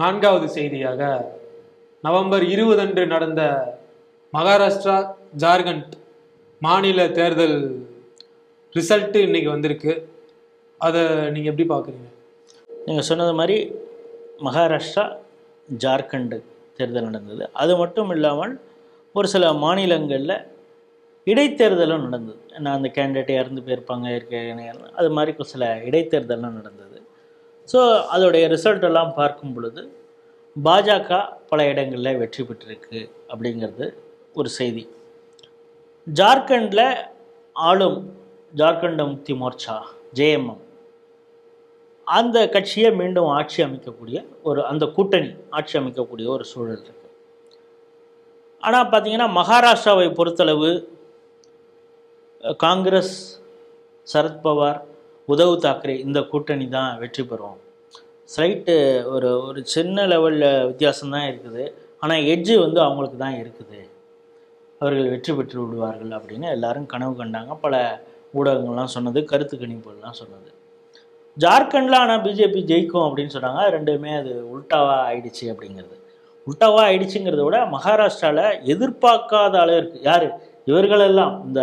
நான்காவது செய்தியாக நவம்பர் இருபது அன்று நடந்த மகாராஷ்டிரா ஜார்க்கண்ட் மாநில தேர்தல் ரிசல்ட்டு இன்றைக்கி வந்திருக்கு. அதை நீங்கள் எப்படி பார்க்குறீங்க நீங்கள் சொன்னது மாதிரி மகாராஷ்டிரா ஜார்க்கண்டு தேர்தல் நடந்தது. அது மட்டும் இல்லாமல் ஒரு சில மாநிலங்களில் இடைத்தேர்தலும் நடந்தது. நான் அந்த கேண்டிடேட் இறந்து போயிருப்பாங்க இருக்க அது மாதிரி ஒரு சில இடைத்தேர்தலும் நடந்தது. ஸோ அதோடைய ரிசல்ட் எல்லாம் பார்க்கும் பொழுது பாஜக பல இடங்களில் வெற்றி பெற்றிருக்கு அப்படிங்கிறது ஒரு செய்தி. ஜார்க்கண்டில் ஆளும் ஜார்க்கண்ட் முக்தி மோர்ச்சா ஜேஎம்எம் அந்த கட்சியை மீண்டும் ஆட்சி அமைக்கக்கூடிய ஒரு அந்த கூட்டணி ஆட்சி அமைக்கக்கூடிய ஒரு சூழல் இருக்கு. ஆனால் பார்த்தீங்கன்னா மகாராஷ்டிராவை பொறுத்தளவு காங்கிரஸ் சரத்பவார் உதவு தாக்கரே இந்த கூட்டணி தான் வெற்றி பெறும். ஸ்லைட்டு ஒரு ஒரு சின்ன லெவலில் வித்தியாசம்தான் இருக்குது. ஆனால் எட்ஜு வந்து அவங்களுக்கு தான் இருக்குது. அவர்கள் வெற்றி பெற்று விடுவார்கள் அப்படின்னு எல்லாரும் கனவு கண்டாங்க. பல ஊடகங்கள்லாம் சொன்னது கருத்து கணிப்புகள்லாம் சொன்னது. ஜார்க்கண்டில் ஆனால் பிஜேபி ஜெயிக்கும் அப்படின்னு சொன்னாங்க. ரெண்டுமே அது உல்டாவாக ஆயிடுச்சு அப்படிங்கிறது. உல்ட்டாவாக ஆயிடுச்சுங்கிறத விட மகாராஷ்டிராவில் எதிர்பார்க்காத அளவிற்கு யார்? இவர்களெல்லாம் இந்த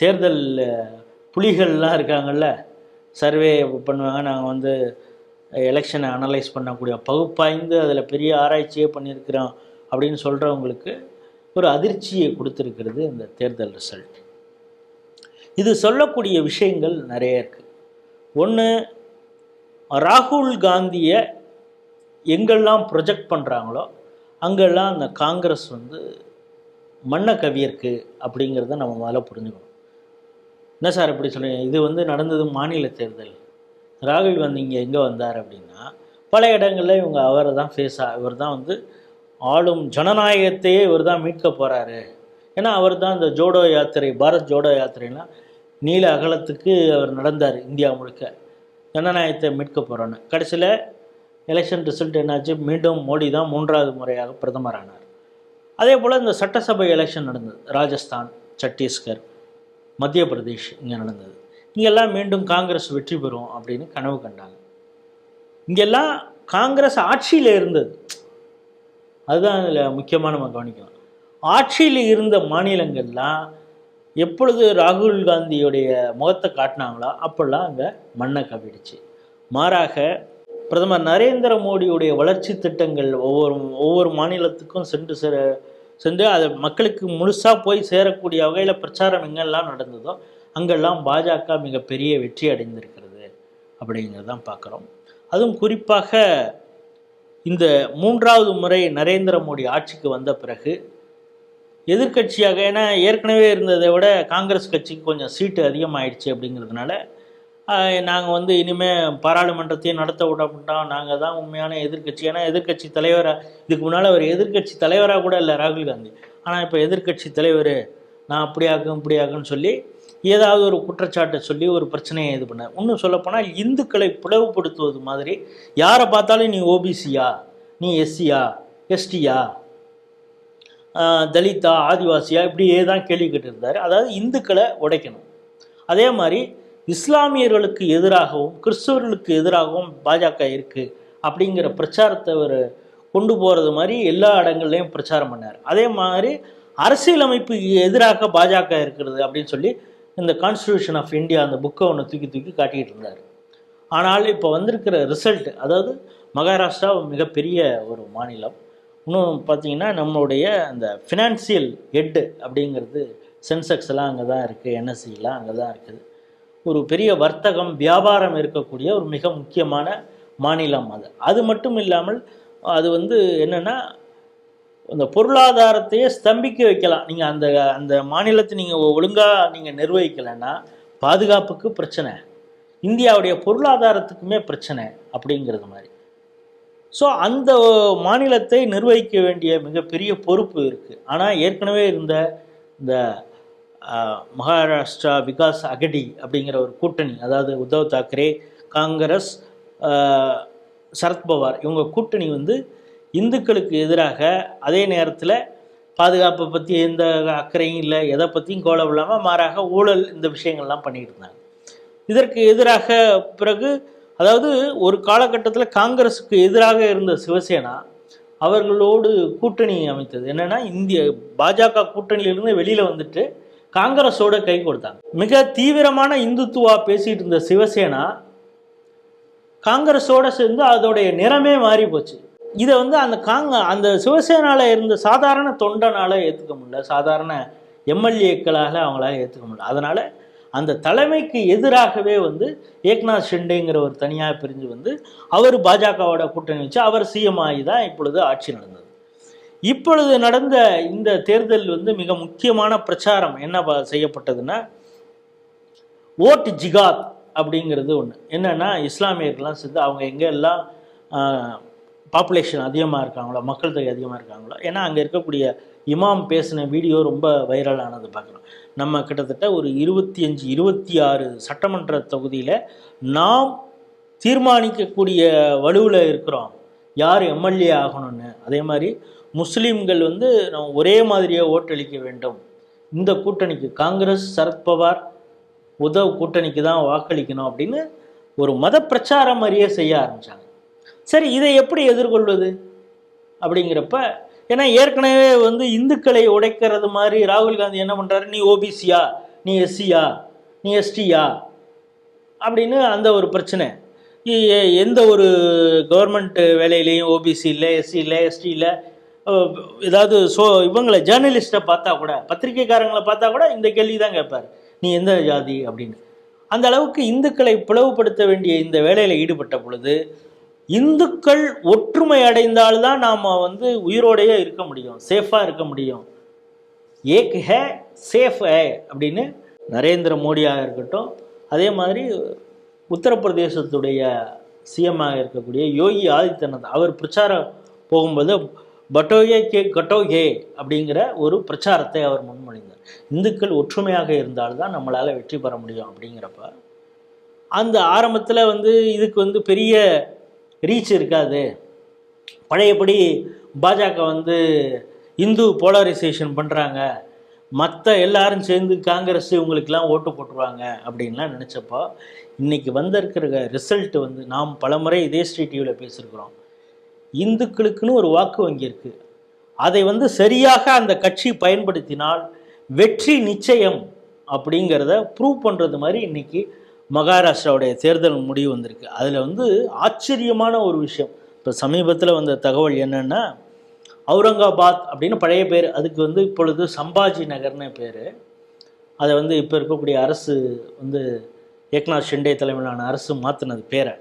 தேர்தல் புலிகள்லாம் இருக்காங்கல்ல சர்வே பண்ணுவாங்க. நாங்கள் வந்து எலெக்ஷனை அனலைஸ் பண்ணக்கூடிய பகுப்பாய்ந்து அதில் பெரிய ஆராய்ச்சியே பண்ணியிருக்கிறோம் அப்படின்னு சொல்கிறவங்களுக்கு ஒரு அதிர்ச்சியை கொடுத்துருக்கிறது இந்த தேர்தல் ரிசல்ட் இது சொல்லக்கூடிய விஷயங்கள் நிறைய இருக்குது ஒன்று ராகுல் காந்தியை எங்கெல்லாம் ப்ரொஜெக்ட் பண்ணுறாங்களோ அங்கெல்லாம் அந்த காங்கிரஸ் வந்து மண்ணை கவியிருக்கு அப்படிங்கிறத நம்ம முதல்ல புரிஞ்சுக்கணும். என்ன சார் இப்படி சொல்லுங்க இது வந்து நடந்தது மாநில தேர்தல். ராகுல் காந்தி இங்கே எங்கே வந்தார் அப்படின்னா பல இடங்களில் இவங்க அவரை தான் ஃபேஸாக இவர் தான் வந்து ஆளும் ஜனநாயகத்தையே இவர் தான் மீட்க போகிறாரு ஏன்னா அவர் தான் இந்த ஜோடோ யாத்திரை பாரத் ஜோடோ யாத்திரைலாம் நீல அகலத்துக்கு அவர் நடந்தார் இந்தியா முழுக்க. ஜனநாயகத்தை மீட்க போகிறோன்னு கடைசியில் எலெக்ஷன் ரிசல்ட் என்னாச்சு? மீண்டும் மோடி தான் மூன்றாவது முறையாக பிரதமர் ஆனார் அதே போல் இந்த சட்டசபை எலெக்ஷன் நடந்தது. ராஜஸ்தான் சத்தீஸ்கர் மத்திய பிரதேஷ் இங்கே நடந்தது. இங்கெல்லாம் மீண்டும் காங்கிரஸ் வெற்றி பெறும் அப்படின்னு கனவு கண்டாங்க. இங்கெல்லாம் காங்கிரஸ் ஆட்சியில் இருந்தது. அதுதான் இதில் முக்கியமாக நம்ம கவனிக்கலாம் ஆட்சியில் இருந்த மாநிலங்கள்லாம் எப்பொழுது ராகுல் காந்தியுடைய முகத்தை காட்டினாங்களோ அப்போல்லாம் அங்கே மண்ணை கவிடுச்சு மாறாக பிரதமர் நரேந்திர மோடியுடைய வளர்ச்சி திட்டங்கள் ஒவ்வொரு ஒவ்வொரு மாநிலத்துக்கும் சென்று சேர சென்று அது மக்களுக்கு முழுசாக போய் சேரக்கூடிய வகையில் பிரச்சாரம் எங்கெல்லாம் நடந்ததோ அங்கெல்லாம் பாஜக மிகப்பெரிய வெற்றி அடைந்திருக்கிறது அப்படிங்கிறதான் பார்க்குறோம். அதுவும் குறிப்பாக இந்த மூன்றாவது முறை நரேந்திர மோடி ஆட்சிக்கு வந்த பிறகு எதிர்க்கட்சியாக ஏன்னா ஏற்கனவே இருந்ததை விட காங்கிரஸ் கட்சிக்கு கொஞ்சம் சீட்டு அதிகமாயிடுச்சு அப்படிங்கிறதுனால நாங்கள் வந்து இனிமேல் பாராளுமன்றத்தையே நடத்த விட மாட்டோம் நாங்கள் தான் உண்மையான எதிர்க்கட்சி. ஏன்னா எதிர்க்கட்சி தலைவராக இதுக்கு முன்னால் அவர் எதிர்க்கட்சி தலைவராக கூட இல்லை ராகுல் காந்தி. ஆனால் இப்போ எதிர்க்கட்சி தலைவர் நான் அப்படியாக்கும் இப்படியாக்குன்னு சொல்லி ஏதாவது ஒரு குற்றச்சாட்டை சொல்லி ஒரு பிரச்சனையை இது பண்ணார். இன்னும் சொல்லப்போனால் இந்துக்களை பிளவுபடுத்துவது மாதிரி யாரை பார்த்தாலும் நீ ஓபிசியா நீ எஸ்சியா எஸ்டியா தலிதா ஆதிவாசியா இப்படியே தான் கேள்வி கேட்டிருந்தார். அதாவது இந்துக்களை உடைக்கணும். அதே மாதிரி இஸ்லாமியர்களுக்கு எதிராகவும் கிறிஸ்தவர்களுக்கு எதிராகவும் பாஜக இருக்குது அப்படிங்கிற பிரச்சாரத்தை அவர் கொண்டு போகிறது மாதிரி எல்லா இடங்கள்லையும் பிரச்சாரம் பண்ணார். அதே மாதிரி அரசியலமைப்புக்கு எதிராக பாஜக இருக்கிறது அப்படின்னு சொல்லி இந்த கான்ஸ்டியூஷன் ஆஃப் இந்தியா அந்த புக்கை ஒன்று தூக்கி தூக்கி காட்டிக்கிட்டு இருந்தார். ஆனால் இப்போ வந்திருக்கிற ரிசல்ட் அதாவது மகாராஷ்டிரா மிகப்பெரிய ஒரு மாநிலம். இன்னும் பார்த்தீங்கன்னா நம்மளுடைய அந்த ஃபினான்சியல் ஹெட்டு அப்படிங்கிறது சென்செக்ஸ் எல்லாம் அங்கே தான் இருக்குது என்எஸ்சிலாம் அங்கே தான் இருக்குது. ஒரு பெரிய வர்த்தகம் வியாபாரம் இருக்கக்கூடிய ஒரு மிக முக்கியமான மாநிலம் அது. அது மட்டும் இல்லாமல் அது வந்து என்னென்னா அந்த பொருளாதாரத்தையே ஸ்தம்பிக்க வைக்கலாம். நீங்கள் அந்த அந்த மாநிலத்தை நீங்கள் ஒழுங்காக நீங்கள் நிர்வகிக்கலைன்னா பாதுகாப்புக்கு பிரச்சனை. இந்தியாவுடைய பொருளாதாரத்துக்குமே பிரச்சனை அப்படிங்கிறது மாதிரி. ஸோ அந்த மாநிலத்தை நிர்வகிக்க வேண்டிய மிகப்பெரிய பொறுப்பு இருக்குது ஆனால் ஏற்கனவே இருந்த இந்த மகாராஷ்டிரா விகாஸ் அகடி அப்படிங்கிற ஒரு கூட்டணி அதாவது உத்தவ் தாக்கரே காங்கிரஸ் சரத்பவார் இவங்க கூட்டணி வந்து இந்துக்களுக்கு எதிராக அதே நேரத்தில் பாதுகாப்பை பற்றி எந்த அக்கறையும் இல்லை எதை பற்றியும் கோலம் இல்லாமல் மாறாக ஊழல் இந்த விஷயங்கள்லாம் பண்ணிகிட்டு இருந்தாங்க. இதற்கு எதிராக பிறகு அதாவது ஒரு காலகட்டத்தில் காங்கிரஸுக்கு எதிராக இருந்த சிவசேனா அவர்களோடு கூட்டணி அமைத்தது. என்னென்னா இந்திய பாஜக கூட்டணியிலிருந்து வெளியில் வந்துட்டு காங்கிரஸோட கை கொடுத்தாங்க. மிக தீவிரமான இந்துத்துவா பேசிட்டு இருந்த சிவசேனா காங்கிரஸோட சேர்ந்து அதோடைய நிறமே மாறி போச்சு. இதை வந்து அந்த காங்க அந்த சிவசேனால இருந்த சாதாரண தொண்டனால ஏற்றுக்க முடியல. சாதாரண எம்எல்ஏக்களால் அவங்களால ஏற்றுக்க முடியல. அதனால அந்த தலைமைக்கு எதிராகவே வந்து ஏக்நாத் ஷிண்டேங்கிற ஒரு தனியாக பிரிஞ்சு வந்து அவர் பாஜகவோட கூட்டணி வச்சு அவர் சிஎம் ஆகி தான் இப்பொழுது ஆட்சி நடந்தது. இப்பொழுது நடந்த இந்த தேர்தல் வந்து மிக முக்கியமான பிரச்சாரம் என்ன செய்யப்பட்டதுன்னா ஓட் ஜிகாத் அப்படிங்கிறது ஒன்று என்னன்னா இஸ்லாமியர்கள்லாம் சேர்ந்து அவங்க எங்கெல்லாம் பாப்புலேஷன் அதிகமாக இருக்காங்களோ மக்கள் தொகை அதிகமாக இருக்காங்களோ ஏன்னா அங்கே இருக்கக்கூடிய இமாம் பேசின வீடியோ ரொம்ப வைரலானது பார்க்குறோம் நம்ம கிட்டத்தட்ட ஒரு இருபத்தி அஞ்சு இருபத்தி ஆறு சட்டமன்ற தொகுதியில் நாம் தீர்மானிக்கக்கூடிய வலுவில் இருக்கிறோம். யார் எம்எல்ஏ ஆகணும்னு? அதே மாதிரி முஸ்லீம்கள் வந்து நம்ம ஒரே மாதிரியாக ஓட்டளிக்க வேண்டும். இந்த கூட்டணிக்கு காங்கிரஸ் சரத்பவார் உதவ் கூட்டணிக்கு தான் வாக்களிக்கணும் அப்படின்னு ஒரு மத பிரச்சாரம் மாதிரியே செய்ய ஆரம்பித்தாங்க சரி இதை எப்படி எதிர்கொள்வது? அப்படிங்கிறப்ப ஏன்னா ஏற்கனவே வந்து இந்துக்களை உடைக்கிறது மாதிரி ராகுல் காந்தி என்ன பண்ணுறாரு நீ ஓபிசியா நீ எஸ்சியா நீ எஸ்டியா அப்படின்னு அந்த ஒரு பிரச்சனை. எந்த ஒரு கவர்மெண்ட் வேலையிலையும் ஓபிசி இல்லை எஸ்சி இல்லை எஸ்டி இல்லை ஏதாவது ஸோ இவங்களை ஜேர்னலிஸ்ட்டை பார்த்தா கூட பத்திரிக்கைக்காரங்களை பார்த்தா கூட இந்த கேள்வி தான் கேட்பார். நீ எந்த ஜாதி அப்படின்னு. அந்த அளவுக்கு இந்துக்களை பிளவுபடுத்த வேண்டிய இந்த வேலையில் ஈடுபட்ட பொழுது இந்துக்கள் ஒற்றுமை அடைந்தால்தான் நாம் வந்து உயிரோடையே இருக்க முடியும் சேஃபாக இருக்க முடியும். ஏக் ஹே சேஃப் ஹே அப்படின்னு நரேந்திர மோடியாக இருக்கட்டும் அதே மாதிரி உத்தரப்பிரதேசத்துடைய சிஎம்மாக இருக்கக்கூடிய யோகி ஆதித்யநாத் அவர் பிரச்சாரம் போகும்போது பட்டோயே கே கட்டோகே அப்படிங்கிற ஒரு பிரச்சாரத்தை அவர் முன்மொழிந்தார். இந்துக்கள் ஒற்றுமையாக இருந்தால்தான் நம்மளால் வெற்றி பெற முடியும் அப்படிங்கிறப்ப அந்த ஆரம்பத்தில் வந்து இதுக்கு வந்து பெரிய ரீச் இருக்காது. பழையபடி பாஜக வந்து இந்து போலரைசேஷன் பண்ணுறாங்க மற்ற எல்லாரும் சேர்ந்து காங்கிரஸ் இவங்களுக்கெல்லாம் ஓட்டு போட்டுருவாங்க அப்படின்லாம் நினச்சப்போ இன்னைக்கு வந்திருக்கிற ரிசல்ட் வந்து நாம் பலமுறை இதே ஸ்ட்ரீட் டிவியில் பேசியிருக்கிறோம். இந்துக்களுக்குன்னு ஒரு வாக்கு வங்கி இருக்கு அதை வந்து சரியாக அந்த கட்சி பயன்படுத்தினால் வெற்றி நிச்சயம் அப்படிங்கிறத ப்ரூவ் பண்ணுறது மாதிரி இன்னைக்கு மகாராஷ்டிராவுடைய தேர்தல் முடிவு வந்திருக்கு. அதில் வந்து ஆச்சரியமான ஒரு விஷயம். இப்போ சமீபத்தில் வந்த தகவல் என்னென்னா அவுரங்காபாத் அப்படின்னு பழைய பேர். அதுக்கு வந்து இப்பொழுது சம்பாஜி நகர்னு பேர். அதை வந்து இப்போ இருக்கக்கூடிய அரசு வந்து ஏக்நாத் ஷிண்டே தலைமையிலான அரசு மாற்றினது பேரை.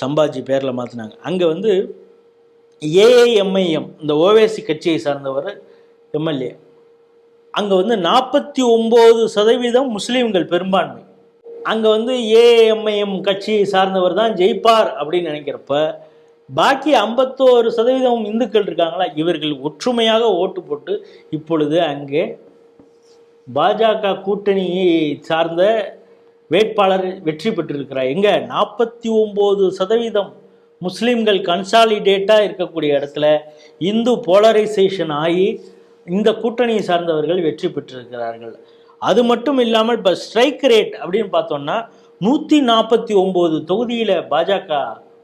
சம்பாஜி பேரில் மாற்றினாங்க அங்கே வந்து ஏஐஎம்ஐஎம் இந்த ஓவேசி கட்சியை சார்ந்தவர் எம்எல்ஏ. அங்கே வந்து நாற்பத்தி ஒம்பது சதவீதம் முஸ்லீம்கள் பெரும்பான்மை. அங்கே வந்து ஏஎம்ஐஎம் கட்சியை சார்ந்தவர் தான் ஜெயிப்பார் அப்படின்னு நினைக்கிறப்ப பாக்கி ஐம்பத்தோரு சதவீதம் இந்துக்கள் இருக்காங்களா? இவர்கள் ஒற்றுமையாக ஓட்டு போட்டு இப்பொழுது அங்கே பாஜக கூட்டணியை சார்ந்த வேட்பாளர் வெற்றி பெற்றிருக்கிறார். எங்க? நாற்பத்தி ஒம்பது சதவீதம் முஸ்லீம்கள் கன்சாலிடேட்டாக இருக்கக்கூடிய இடத்துல இந்து போலரைசேஷன் ஆகி இந்த கூட்டணியை சார்ந்தவர்கள் வெற்றி பெற்றிருக்கிறார்கள். அது மட்டும் இல்லாமல் இப்போ ஸ்ட்ரைக் ரேட் அப்படின்னு பார்த்தோம்னா நூற்றி நாற்பத்தி ஒம்பது தொகுதியில் பாஜக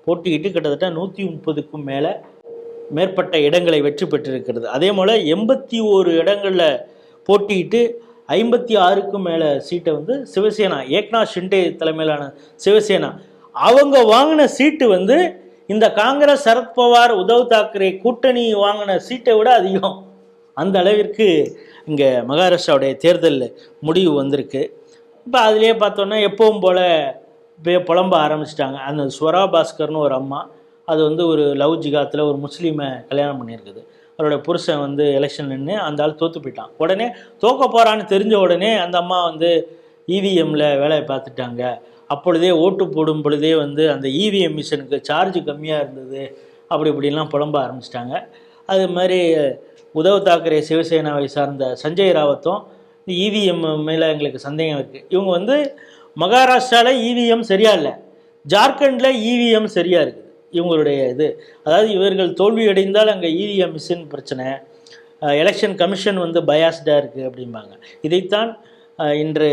போட்டியிட்டு கிட்டத்தட்ட நூற்றி முப்பதுக்கும் மேலே மேற்பட்ட இடங்களை வெற்றி பெற்றிருக்கிறது. அதே போல் எண்பத்தி ஓரு இடங்களில் போட்டியிட்டு ஐம்பத்தி ஆறுக்கும் மேலே சீட்டை வந்து சிவசேனா ஏக்நாத் ஷிண்டே தலைமையிலான சிவசேனா. அவங்க வாங்கின சீட்டு வந்து இந்த காங்கிரஸ் சரத்பவார் உத்தவ் தாக்கரே கூட்டணி வாங்கின சீட்டை விட அதிகம். அந்த அளவிற்கு இங்கே மகாராஷ்டிராவுடைய தேர்தல் முடிவு வந்திருக்கு. இப்போ அதுலேயே பார்த்தோன்னா எப்பவும் போல் இப்போ புலம்ப ஆரம்பிச்சிட்டாங்க. அந்த ஸ்வரா பாஸ்கர்னு ஒரு அம்மா அது வந்து ஒரு லவ் ஜிகாத்தில் ஒரு முஸ்லீமை கல்யாணம் பண்ணியிருக்குது. அவரோட புருஷன் வந்து எலெக்ஷன் நின்று அந்த ஆள் தோற்று போயிட்டான். உடனே தோக்க போகிறான்னு தெரிஞ்ச உடனே அந்த அம்மா வந்து இவிஎம்மில் வேலையை பார்த்துட்டாங்க. அப்பொழுதே ஓட்டு போடும் பொழுதே வந்து அந்த இவிஎம் மிஷனுக்கு சார்ஜ் கம்மியாக இருந்தது அப்படி இப்படிலாம் புலம்ப ஆரம்பிச்சிட்டாங்க. அது மாதிரி உதவ தாக்கரே சிவசேனாவை சார்ந்த சஞ்சய் ராவத்தும் இவிஎம் மேலே எங்களுக்கு சந்தேகம் இருக்குது இவங்க வந்து மகாராஷ்டிராவில் இவிஎம் சரியா இல்லை. ஜார்க்கண்டில் இவிஎம் சரியாக இருக்குது இவங்களுடைய இது. அதாவது இவர்கள் தோல்வி அடைந்தால் அங்கே இவிஎம் மிஷின் பிரச்சனை. எலெக்ஷன் கமிஷன் வந்து பயாஸ்டாக இருக்குது அப்படிம்பாங்க. இதைத்தான் இன்று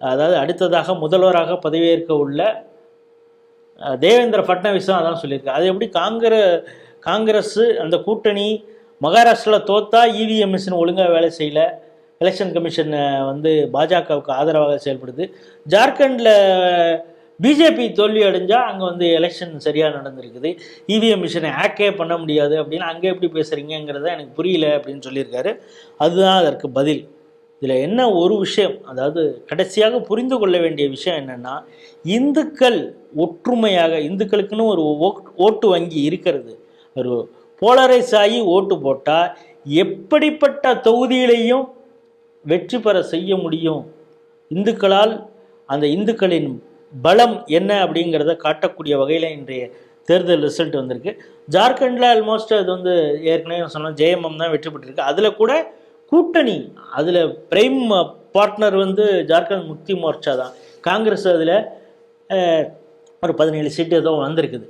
அதாவது அடுத்ததாக முதல்வராக பதவியேற்க உள்ள தேவேந்திர ஃபட்னவிஸும் அதான் சொல்லியிருக்கு அது எப்படி காங்கிர காங்கிரஸ் அந்த கூட்டணி மகாராஷ்டிராவில் தோத்தா இவிஎம் மிஷின் ஒழுங்காக வேலை செய்யல. எலெக்ஷன் கமிஷன் வந்து பாஜகவுக்கு ஆதரவாக செயல்படுது. ஜார்க்கண்டில் பிஜேபி தோல்வி அடைஞ்சால் அங்கே வந்து எலெக்ஷன் சரியாக நடந்திருக்குது. இவிஎம் மிஷினை ஹேக்கே பண்ண முடியாது அப்படின்னு அங்கே எப்படி பேசுகிறீங்கிறத எனக்கு புரியல அப்படின்னு சொல்லியிருக்காரு. அதுதான் அதற்கு பதில். இதில் என்ன ஒரு விஷயம் அதாவது கடைசியாக புரிந்து கொள்ள வேண்டிய விஷயம் என்னென்னா இந்துக்கள் ஒற்றுமையாக இந்துக்களுக்குன்னு ஒரு ஓட்- ஓட்டு வங்கி இருக்கிறது. ஒரு போலரைஸ் ஆகி ஓட்டு போட்டால் எப்படிப்பட்ட தொகுதியிலையும் வெற்றி பெற செய்ய முடியும்? இந்துக்களால் அந்த இந்துக்களின் பலம் என்ன அப்படிங்கிறத காட்டக்கூடிய வகையில் இன்றைய தேர்தல் ரிசல்ட் வந்திருக்கு. ஜார்க்கண்டில் ஆல்மோஸ்ட் அது வந்து ஏற்கனவே சொன்னால் ஜெயமம் தான் வெற்றி பெற்றிருக்கு. அதில் கூட கூட்டணி அதில் பிரைம் பார்ட்னர் வந்து ஜார்க்கண்ட் முக்தி மோர்ச்சா தான் காங்கிரஸ் அதில் ஒரு பதினேழு சீட்டு ஏதோ வந்திருக்குது.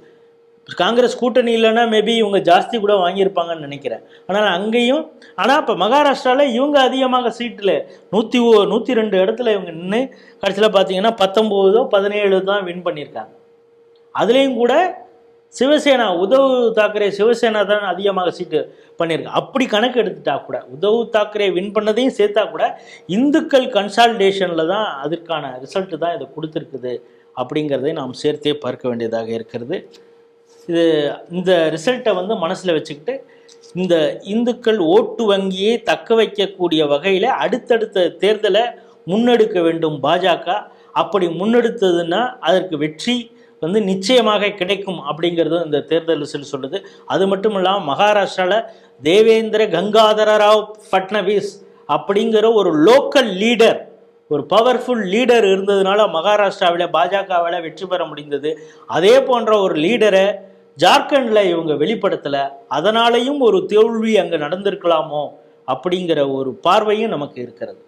காங்கிரஸ் கூட்டணி இல்லைன்னா மேபி இவங்க ஜாஸ்தி கூட வாங்கியிருப்பாங்கன்னு நினைக்கிறேன். ஆனால் அங்கேயும் ஆனால் இப்போ மகாராஷ்டிராவில் இவங்க அதிகமாக சீட்டில் நூற்றி ஓ நூற்றி ரெண்டு இடத்துல இவங்க நின்று கடைசியில் பார்த்தீங்கன்னா பத்தொம்போதோ பதினேழு தான் வின் பண்ணியிருக்காங்க. அதுலேயும் கூட சிவசேனா உத்தவ் தாக்கரே சிவசேனா தான் அதிகமாக சீட்டு பண்ணியிருக்கு அப்படி கணக்கு எடுத்துட்டா கூட உத்தவ் தாக்கரே வின் பண்ணதையும் சேர்த்தா கூட இந்துக்கள் கன்சால்டேஷனில் தான் அதற்கான ரிசல்ட்டு தான் இதை கொடுத்துருக்குது. அப்படிங்கிறதை நாம் சேர்த்தே பார்க்க வேண்டியதாக இருக்கிறது. இது இந்த ரிசல்ட்டை வந்து மனசில் வச்சுக்கிட்டு இந்த இந்துக்கள் ஓட்டு வங்கியை தக்க வைக்கக்கூடிய வகையில் அடுத்தடுத்த தேர்தலை முன்னெடுக்க வேண்டும் பாஜக. அப்படி முன்னெடுத்ததுன்னா அதற்கு வெற்றி வந்து நிச்சயமாக கிடைக்கும் அப்படிங்கிறது இந்த தேர்தல் ரிசல்ட் சொல்லுது. அது மட்டும் இல்லாமல் மகாராஷ்டிராவில் தேவேந்திர கங்காதர ராவ் ஃபட்னவிஸ் அப்படிங்கிற ஒரு லோக்கல் லீடர் ஒரு பவர்ஃபுல் லீடர் இருந்ததுனால மகாராஷ்டிராவில் பாஜகவில் வெற்றி பெற முடிந்தது. அதே போன்ற ஒரு லீடரை ஜார்க்கண்டில் இவங்க வெளிப்படுத்தலை அதனாலேயும் ஒரு தோல்வி அங்கே நடந்திருக்கலாமோ அப்படிங்கிற ஒரு பார்வையும் நமக்கு இருக்கிறது.